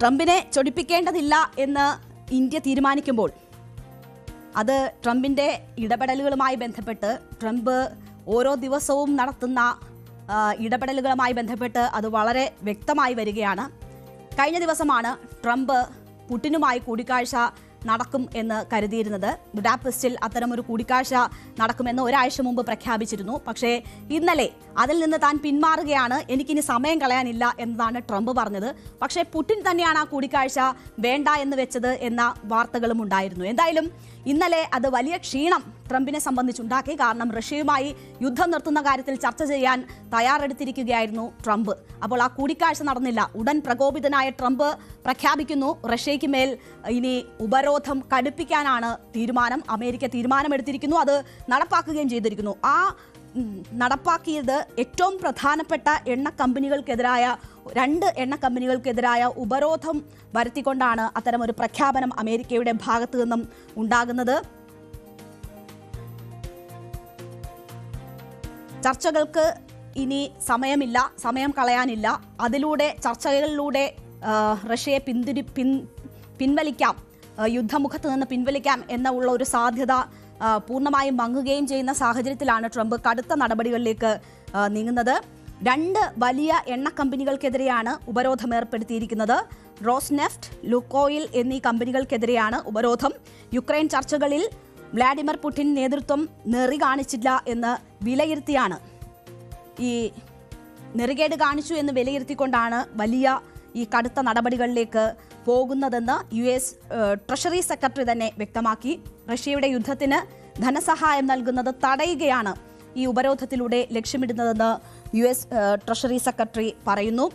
ട്രംപിനെ ചൊടിപ്പിക്കേണ്ടതില്ല എന്ന് ഇന്ത്യ തീരുമാനിക്കുമ്പോൾ അത് ട്രംപിന്റെ ഇടപെടലുകളുമായി ബന്ധപ്പെട്ട് ട്രംപ് ഓരോ ദിവസവും നടത്തുന്ന ഇടപെടലുകളുമായി ബന്ധപ്പെട്ട് അത് വളരെ വ്യക്തമായി വരികയാണ്. കഴിഞ്ഞ ദിവസമാണ് ട്രംപ് പുടിനുമായി കൂടിക്കാഴ്ച നടക്കും എന്ന് കരുതിയിരുന്നത്. ബുഡാപെസ്റ്റിൽ അത്തരമൊരു കൂടിക്കാഴ്ച നടക്കുമെന്ന് ഒരാഴ്ച മുമ്പ് പ്രഖ്യാപിച്ചിരുന്നു. പക്ഷേ ഇന്നലെ അതിൽ നിന്ന് താൻ പിന്മാറുകയാണ്. എനിക്കിനി സമയം കളയാനില്ല എന്നതാണ് ട്രംപ് പറഞ്ഞത്. പക്ഷേ പുടിൻ തന്നെയാണ് ആ കൂടിക്കാഴ്ച വേണ്ട എന്ന് വെച്ചത് എന്ന വാർത്തകളും ഉണ്ടായിരുന്നു എന്തായാലും ഇന്നലെ അത് വലിയ ക്ഷീണം ട്രംപിനെ സംബന്ധിച്ചുണ്ടാക്കി കാരണം റഷ്യയുമായി യുദ്ധം നിർത്തുന്ന കാര്യത്തിൽ ചർച്ച ചെയ്യാൻ തയ്യാറെടുത്തിരിക്കുകയായിരുന്നു ട്രംപ്. അപ്പോൾ ആ കൂടിക്കാഴ്ച നടന്നില്ല. ഉടൻ പ്രകോപിതനായ ട്രംപ് പ്രഖ്യാപിക്കുന്നു. റഷ്യയ്ക്ക് മേൽ ഇനി ഉപരോധം കടുപ്പിക്കാനാണ് തീരുമാനം. അമേരിക്ക തീരുമാനമെടുത്തിരിക്കുന്നു. അത് നടപ്പാക്കുകയും ചെയ്തിരിക്കുന്നു. ആ നടപ്പാക്കിയത് ഏറ്റവും പ്രധാനപ്പെട്ട എണ്ണ കമ്പനികൾക്കെതിരായ രണ്ട് എണ്ണ കമ്പനികൾക്കെതിരായ ഉപരോധം വരുത്തിക്കൊണ്ടാണ് അത്തരമൊരു പ്രഖ്യാപനം അമേരിക്കയുടെ ഭാഗത്തു നിന്നും ഉണ്ടാകുന്നത്. ചർച്ചകൾക്ക് ഇനി സമയമില്ല സമയം കളയാനില്ല. അതിലൂടെ ചർച്ചകളിലൂടെ റഷ്യയെ പിന്തിരി പിൻ പിൻവലിക്കാം യുദ്ധമുഖത്ത് നിന്ന് പിൻവലിക്കാം എന്ന ഉള്ള ഒരു സാധ്യത പൂർണമായും മങ്ങുകയും ചെയ്യുന്ന സാഹചര്യത്തിലാണ് ട്രംപ് കടുത്ത നടപടികളിലേക്ക് നീങ്ങുന്നത്. രണ്ട് വലിയ എണ്ണ കമ്പനികൾക്കെതിരെയാണ് ഉപരോധം ഏർപ്പെടുത്തിയിരിക്കുന്നത്. റോസ്നെഫ്റ്റ് ലുക്കോയിൽ എന്നീ കമ്പനികൾക്കെതിരെയാണ് ഉപരോധം. യുക്രൈൻ ചർച്ചകളിൽ വ്ളാഡിമിർ പുടിൻ നേതൃത്വം നെറി കാണിച്ചില്ല എന്ന് വിലയിരുത്തിയാണ്. ഈ നെറികേട് കാണിച്ചു എന്ന് വിലയിരുത്തിക്കൊണ്ടാണ് വലിയ ഈ കടുത്ത നടപടികളിലേക്ക് പോകുന്നതെന്ന് യു എസ് ട്രഷറി സെക്രട്ടറി തന്നെ വ്യക്തമാക്കി. റഷ്യയുടെ യുദ്ധത്തിന് ധനസഹായം നൽകുന്നത് തടയുകയാണ് ഈ ഉപരോധത്തിലൂടെ ലക്ഷ്യമിടുന്നതെന്ന് യു എസ് ട്രഷറി സെക്രട്ടറി പറയുന്നു.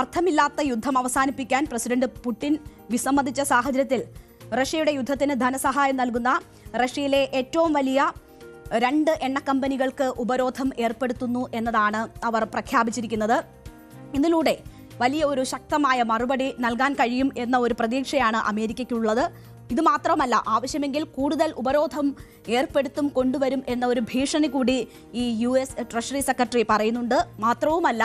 അർത്ഥമില്ലാത്ത യുദ്ധം അവസാനിപ്പിക്കാൻ പ്രസിഡന്റ് പുടിൻ വിസമ്മതിച്ച സാഹചര്യത്തിൽ റഷ്യയുടെ യുദ്ധത്തിന് ധനസഹായം നൽകുന്ന റഷ്യയിലെ ഏറ്റവും വലിയ രണ്ട് എണ്ണ കമ്പനികൾക്ക് ഉപരോധം ഏർപ്പെടുത്തുന്നു എന്നതാണ് അവർ പ്രഖ്യാപിച്ചിരിക്കുന്നത്. ഇതിലൂടെ വലിയ ഒരു ശക്തമായ മറുപടി നൽകാൻ കഴിയും എന്ന ഒരു പ്രതീക്ഷയാണ് അമേരിക്കയ്ക്കുള്ളത്. ഇത് മാത്രമല്ല ആവശ്യമെങ്കിൽ കൂടുതൽ ഉപരോധം ഏർപ്പെടുത്തും കൊണ്ടുവരും എന്ന ഒരു ഭീഷണി കൂടി ഈ യു എസ് ട്രഷറി സെക്രട്ടറി പറയുന്നുണ്ട്. മാത്രവുമല്ല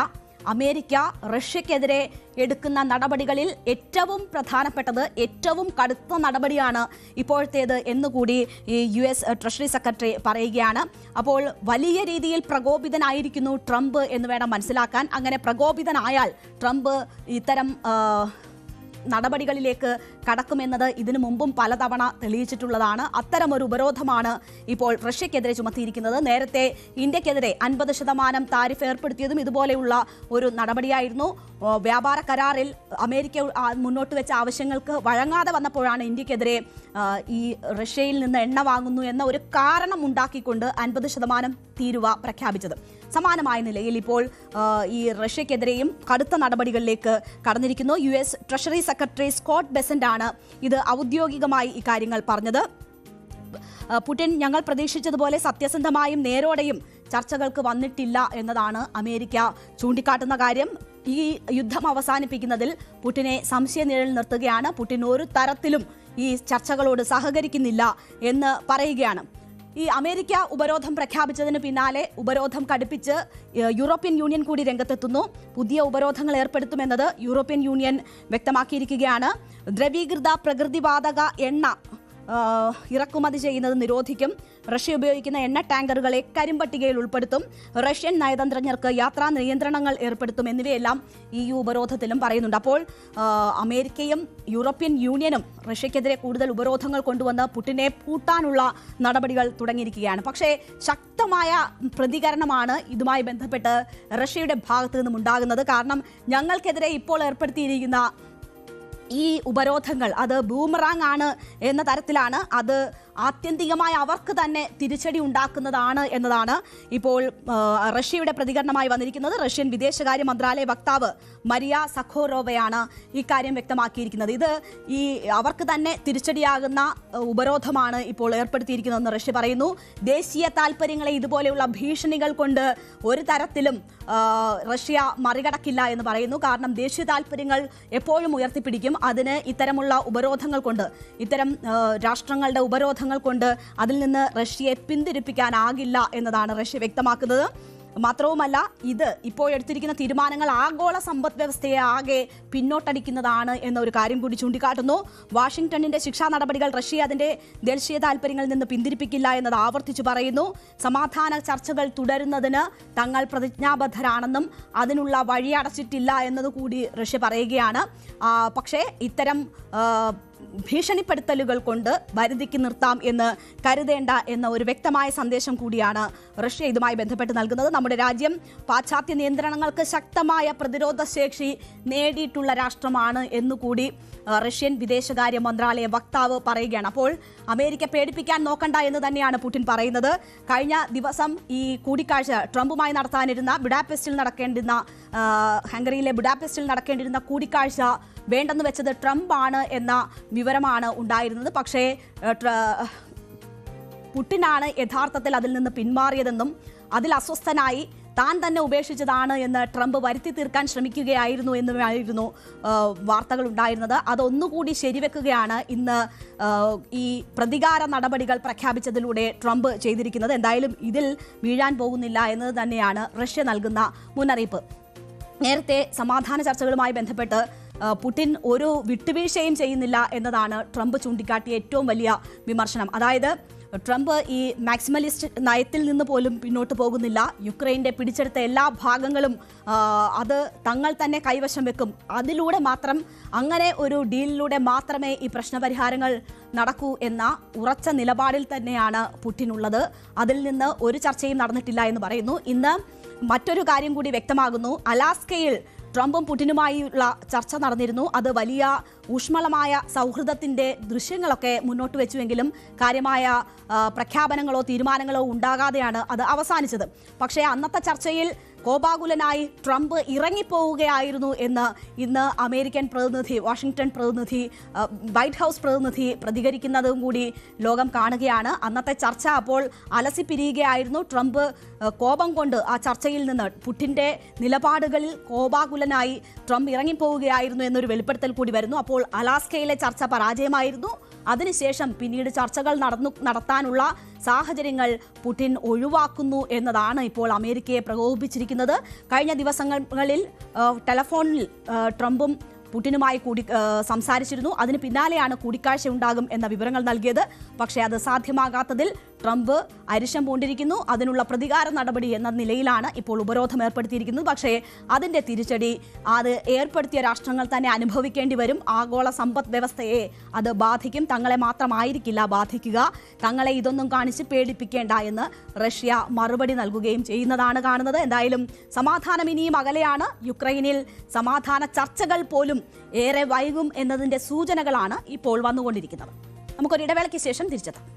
അമേരിക്ക റഷ്യക്കെതിരെ എടുക്കുന്ന നടപടികളിൽ ഏറ്റവും പ്രധാനപ്പെട്ടത് ഏറ്റവും കടുത്ത നടപടിയാണ് ഇപ്പോഴത്തേത് എന്നുകൂടി ഈ യു എസ് ട്രഷറി സെക്രട്ടറി പറയുകയാണ്. അപ്പോൾ വലിയ രീതിയിൽ പ്രകോപിതനായിരിക്കുന്നു ട്രംപ് എന്ന് വേണം മനസ്സിലാക്കാൻ. അങ്ങനെ പ്രകോപിതനായാൽ ട്രംപ് ഇത്തരം നടപടികളിലേക്ക് കടക്കുമെന്നത് ഇതിനു മുമ്പും പലതവണ തെളിയിച്ചിട്ടുള്ളതാണ്. അത്തരമൊരു ഉപരോധമാണ് ഇപ്പോൾ റഷ്യക്കെതിരെ ചുമത്തിയിരിക്കുന്നത്. നേരത്തെ ഇന്ത്യക്കെതിരെ അൻപത് ശതമാനം താരിഫ് ഏർപ്പെടുത്തിയതും ഇതുപോലെയുള്ള ഒരു നടപടിയായിരുന്നു. വ്യാപാര കരാറിൽ അമേരിക്ക മുന്നോട്ട് വെച്ച ആവശ്യങ്ങൾക്ക് വഴങ്ങാതെ വന്നപ്പോഴാണ് ഇന്ത്യക്കെതിരെ ഈ റഷ്യയിൽ നിന്ന് എണ്ണ വാങ്ങുന്നു എന്ന ഒരു കാരണം ഉണ്ടാക്കിക്കൊണ്ട് അൻപത് ശതമാനം തീരുവ പ്രഖ്യാപിച്ചത്. സമാനമായ നിലയിൽ ഇപ്പോൾ ഈ റഷ്യക്കെതിരെയും കടുത്ത നടപടികളിലേക്ക് കടന്നിരിക്കുന്നു. U S treasury secretary Scott Bessent ആണ് ഇത് ഔദ്യോഗികമായി ഇക്കാര്യങ്ങൾ പറഞ്ഞത്. പുടിൻ ഞങ്ങൾ പ്രതീക്ഷിച്ചതുപോലെ സത്യസന്ധമായും നേരോടെയും ചർച്ചകൾക്ക് വന്നിട്ടില്ല എന്നതാണ് അമേരിക്ക ചൂണ്ടിക്കാട്ടുന്ന കാര്യം. ഈ യുദ്ധം അവസാനിപ്പിക്കുന്നതിൽ പുടിനെ സംശയനിഴൽ നിർത്തുകയാണ്. പുടിൻ ഒരു തരത്തിലും ഈ ചർച്ചകളോട് സഹകരിക്കുന്നില്ല എന്ന് പറയുകയാണ്. ഈ അമേരിക്ക ഉപരോധം പ്രഖ്യാപിച്ചതിന് പിന്നാലെ ഉപരോധം കടുപ്പിച്ച് യൂറോപ്യൻ യൂണിയൻ കൂടി രംഗത്തെത്തുന്നു. പുതിയ ഉപരോധങ്ങൾ ഏർപ്പെടുത്തുമെന്നത് യൂറോപ്യൻ യൂണിയൻ വ്യക്തമാക്കിയിരിക്കുകയാണ്. ദ്രവീകൃത പ്രകൃതിവാതക എണ്ണ ഇറക്കുമതി ചെയ്യുന്നത് നിരോധിക്കും. റഷ്യ ഉപയോഗിക്കുന്ന എണ്ണ ടാങ്കറുകളെ കരിമ്പട്ടികയിൽ ഉൾപ്പെടുത്തും. റഷ്യൻ നയതന്ത്രജ്ഞർക്ക് യാത്രാ നിയന്ത്രണങ്ങൾ ഏർപ്പെടുത്തും എന്നിവയെല്ലാം ഈ യു ഉപരോധത്തിലും പറയുന്നുണ്ട്. അപ്പോൾ അമേരിക്കയും യൂറോപ്യൻ യൂണിയനും റഷ്യക്കെതിരെ കൂടുതൽ ഉപരോധങ്ങൾ കൊണ്ടുവന്ന് പുടിനെ പൂട്ടാനുള്ള നടപടികൾ തുടങ്ങിയിരിക്കുകയാണ്. പക്ഷേ ശക്തമായ പ്രതികരണമാണ് ഇതുമായി ബന്ധപ്പെട്ട് റഷ്യയുടെ ഭാഗത്തു നിന്നും ഉണ്ടാകുന്നത്. കാരണം ഞങ്ങൾക്കെതിരെ ഇപ്പോൾ ഏർപ്പെടുത്തിയിരിക്കുന്ന ഈ ഉപരോധങ്ങൾ അത് ബൂമറാങ് ആണ് എന്ന തരത്തിലാണ് അത് ആത്യന്തികമായി അവർക്ക് തന്നെ തിരിച്ചടി ഉണ്ടാക്കുന്നതാണ് എന്നതാണ് ഇപ്പോൾ റഷ്യയുടെ പ്രതികരണമായി വന്നിരിക്കുന്നത്. റഷ്യൻ വിദേശകാര്യ മന്ത്രാലയ വക്താവ് മരിയ സഖോറോവയാണ് ഇക്കാര്യം വ്യക്തമാക്കിയിരിക്കുന്നത്. ഇത് ഈ അവർക്ക് തന്നെ തിരിച്ചടിയാകുന്ന ഉപരോധമാണ് ഇപ്പോൾ ഏർപ്പെടുത്തിയിരിക്കുന്നതെന്ന് റഷ്യ പറയുന്നു. ദേശീയ താല്പര്യങ്ങളെ ഇതുപോലെയുള്ള ഭീഷണികൾ കൊണ്ട് ഒരു തരത്തിലും റഷ്യ മറികടക്കില്ല എന്ന് പറയുന്നു. കാരണം ദേശീയ താല്പര്യങ്ങൾ എപ്പോഴും ഉയർത്തിപ്പിടിക്കും. അതിന് ഇത്തരമുള്ള ഉപരോധങ്ങൾ കൊണ്ട് ഇത്തരം രാഷ്ട്രങ്ങളുടെ ഉപരോധങ്ങൾ കൊണ്ട് അതിൽ നിന്ന് റഷ്യയെ പിന്തിരിപ്പിക്കാനാകില്ല എന്നതാണ് റഷ്യ വ്യക്തമാക്കുന്നത്. മാത്രവുമല്ല ഇത് ഇപ്പോൾ എടുത്തിരിക്കുന്ന തീരുമാനങ്ങൾ ആഗോള സമ്പദ് വ്യവസ്ഥയെ ആകെ പിന്നോട്ടടിക്കുന്നതാണ് എന്ന ഒരു കാര്യം കൂടി ചൂണ്ടിക്കാട്ടുന്നു. വാഷിംഗ്ടണിന്റെ ശിക്ഷാ നടപടികൾ റഷ്യ അതിന്റെ ദേശീയ താൽപര്യങ്ങളിൽ നിന്ന് പിന്തിരിപ്പിക്കില്ല എന്നത് ആവർത്തിച്ചു പറയുന്നു. സമാധാന ചർച്ചകൾ തുടരുന്നതിന് തങ്ങൾ പ്രതിജ്ഞാബദ്ധരാണെന്നും അതിനുള്ള വഴി അടച്ചിട്ടില്ല എന്നതുകൂടി റഷ്യ പറയുകയാണ്. പക്ഷേ ഇത്തരം ഭീഷണിപ്പെടുത്തലുകൾ കൊണ്ട് വരുതിക്ക് നിർത്താം എന്ന് കരുതേണ്ട എന്ന ഒരു വ്യക്തമായ സന്ദേശം കൂടിയാണ് റഷ്യ ഇതുമായി ബന്ധപ്പെട്ട് നൽകുന്നത്. നമ്മുടെ രാജ്യം പാശ്ചാത്യ നിയന്ത്രണങ്ങൾക്ക് ശക്തമായ പ്രതിരോധ ശേഷി നേടിയിട്ടുള്ള രാഷ്ട്രമാണ് എന്നുകൂടി റഷ്യൻ വിദേശകാര്യ മന്ത്രാലയ വക്താവ് പറയുകയാണ്. അപ്പോൾ അമേരിക്ക പേടിപ്പിക്കാൻ നോക്കണ്ട എന്ന് തന്നെയാണ് പുടിൻ പറയുന്നത്. കഴിഞ്ഞ ദിവസം ഈ കൂടിക്കാഴ്ച ട്രംപുമായി നടത്താനിരുന്ന ബുഡാപെസ്റ്റിൽ നടക്കേണ്ടിരുന്ന ഹംഗറിയിലെ ബുഡാപെസ്റ്റിൽ നടക്കേണ്ടിരുന്ന കൂടിക്കാഴ്ച വേണ്ടെന്ന് വെച്ചത് ട്രംപ് ആണ് എന്ന വിവരമാണ് ഉണ്ടായിരുന്നത്. പക്ഷേ പുട്ടിനാണ് യഥാർത്ഥത്തിൽ അതിൽ നിന്ന് പിന്മാറിയതെന്നും അതിൽ അസ്വസ്ഥനായി താൻ തന്നെ ഉപേക്ഷിച്ചതാണ് എന്ന് ട്രംപ് വരുത്തി തീർക്കാൻ ശ്രമിക്കുകയായിരുന്നു എന്നുമായിരുന്നു വാർത്തകൾ ഉണ്ടായിരുന്നത്. അതൊന്നുകൂടി ശരിവെക്കുകയാണ് ഇന്ന് ഈ പ്രതികാര നടപടികൾ പ്രഖ്യാപിച്ചതിലൂടെ ട്രംപ് ചെയ്തിരിക്കുന്നത്. എന്തായാലും ഇതിൽ വീഴാൻ പോകുന്നില്ല എന്നത് തന്നെയാണ് റഷ്യ നൽകുന്ന മുന്നറിയിപ്പ്. നേരത്തെ സമാധാന ചർച്ചകളുമായി ബന്ധപ്പെട്ട് പുടിൻ ഒരു വിട്ടുവീഴ്ചയും ചെയ്യുന്നില്ല എന്നതാണ് ട്രംപ് ചൂണ്ടിക്കാട്ടിയ ഏറ്റവും വലിയ വിമർശനം. അതായത് ട്രംപ് ഈ മാക്സിമലിസ്റ്റ് നയത്തിൽ നിന്ന് പോലും പിന്നോട്ട് പോകുന്നില്ല. യുക്രൈന്റെ പിടിച്ചെടുത്ത എല്ലാ ഭാഗങ്ങളും അത് തങ്ങൾ തന്നെ കൈവശം വെക്കും. അതിലൂടെ മാത്രം അങ്ങനെ ഒരു ഡീലിലൂടെ മാത്രമേ ഈ പ്രശ്നപരിഹാരങ്ങൾ നടക്കൂ എന്ന ഉറച്ച നിലപാടിൽ തന്നെയാണ് പുട്ടിനുള്ളത് അതിൽ നിന്ന് ഒരു ചർച്ചയും നടന്നിട്ടില്ല എന്ന് പറയുന്നു. ഇന്ന് മറ്റൊരു കാര്യം കൂടി വ്യക്തമാകുന്നു. അലാസ്കയിൽ ട്രംപും പുടിനുമായുള്ള ചർച്ച നടന്നിരുന്നു. അത് വലിയ ഊഷ്മളമായ സൗഹൃദത്തിന്റെ ദൃശ്യങ്ങളൊക്കെ മുന്നോട്ട് വെച്ചുവെങ്കിലും കാര്യമായ പ്രഖ്യാപനങ്ങളോ തീരുമാനങ്ങളോ ഉണ്ടാകാതെയാണ് അത് അവസാനിച്ചത്. പക്ഷേ അന്നത്തെ ചർച്ചയിൽ കോപാകുലനായി ട്രംപ് ഇറങ്ങിപ്പോവുകയായിരുന്നു എന്ന് ഇന്ന് അമേരിക്കൻ പ്രതിനിധി വാഷിംഗ്ടൺ പ്രതിനിധി വൈറ്റ് ഹൗസ് പ്രതിനിധി പ്രതികരിക്കുന്നതും കൂടി ലോകം കാണുകയാണ്. അന്നത്തെ ചർച്ച അപ്പോൾ അലസിപ്പിരിയുകയായിരുന്നു. ട്രംപ് കോപം കൊണ്ട് ആ ചർച്ചയിൽ നിന്ന് പുട്ടിന്റെ നിലപാടുകളിൽ കോപാകുലനായി ട്രംപ് ഇറങ്ങിപ്പോവുകയായിരുന്നു എന്നൊരു വെളിപ്പെടുത്തൽ കൂടി വരുന്നു. അപ്പോൾ അലാസ്കയിലെ ചർച്ച പരാജയമായിരുന്നു. അതിനുശേഷം പിന്നീട് ചർച്ചകൾ നടന്നു നടത്താനുള്ള സാഹചര്യങ്ങൾ പുടിൻ ഒഴിവാക്കുന്നു എന്നതാണ് ഇപ്പോൾ അമേരിക്കയെ പ്രകോപിപ്പിച്ചിരിക്കുന്നത്. കഴിഞ്ഞ ദിവസങ്ങളിൽ ടെലഫോണിൽ ട്രംപും പുടിനുമായി കൂടി സംസാരിച്ചിരുന്നു. അതിന് പിന്നാലെയാണ് കൂടിക്കാഴ്ച ഉണ്ടാകും എന്ന വിവരങ്ങൾ നൽകിയത്. പക്ഷേ അത് സാധ്യമാകാത്തതിൽ ട്രംപ് അരിശം പൂണ്ടിരിക്കുന്നു അതിനുള്ള പ്രതികാര നടപടി എന്ന നിലയിലാണ് ഇപ്പോൾ ഉപരോധം ഏർപ്പെടുത്തിയിരിക്കുന്നത്. പക്ഷേ അതിന്റെ തിരിച്ചടി അത് ഏർപ്പെടുത്തിയ രാഷ്ട്രങ്ങൾ തന്നെ അനുഭവിക്കേണ്ടി വരും. ആഗോള സമ്പദ് വ്യവസ്ഥയെ അത് ബാധിക്കും. തങ്ങളെ മാത്രമായിരിക്കില്ല ബാധിക്കുക. തങ്ങളെ ഇതൊന്നും കാണിച്ച് പേടിപ്പിക്കേണ്ട എന്ന് റഷ്യ മറുപടി നൽകുകയും ചെയ്യുന്നതാണ് കാണുന്നത്. എന്തായാലും സമാധാനം ഇനിയും അകലെയാണ്. യുക്രൈനിൽ സമാധാന ചർച്ചകൾ പോലും ഏറെ വൈകും എന്നതിന്റെ സൂചനകളാണ് ഇപ്പോൾ വന്നുകൊണ്ടിരിക്കുന്നത്. നമുക്കൊരു ഇടവേളയ്ക്ക് ശേഷം തിരിച്ചെത്താം.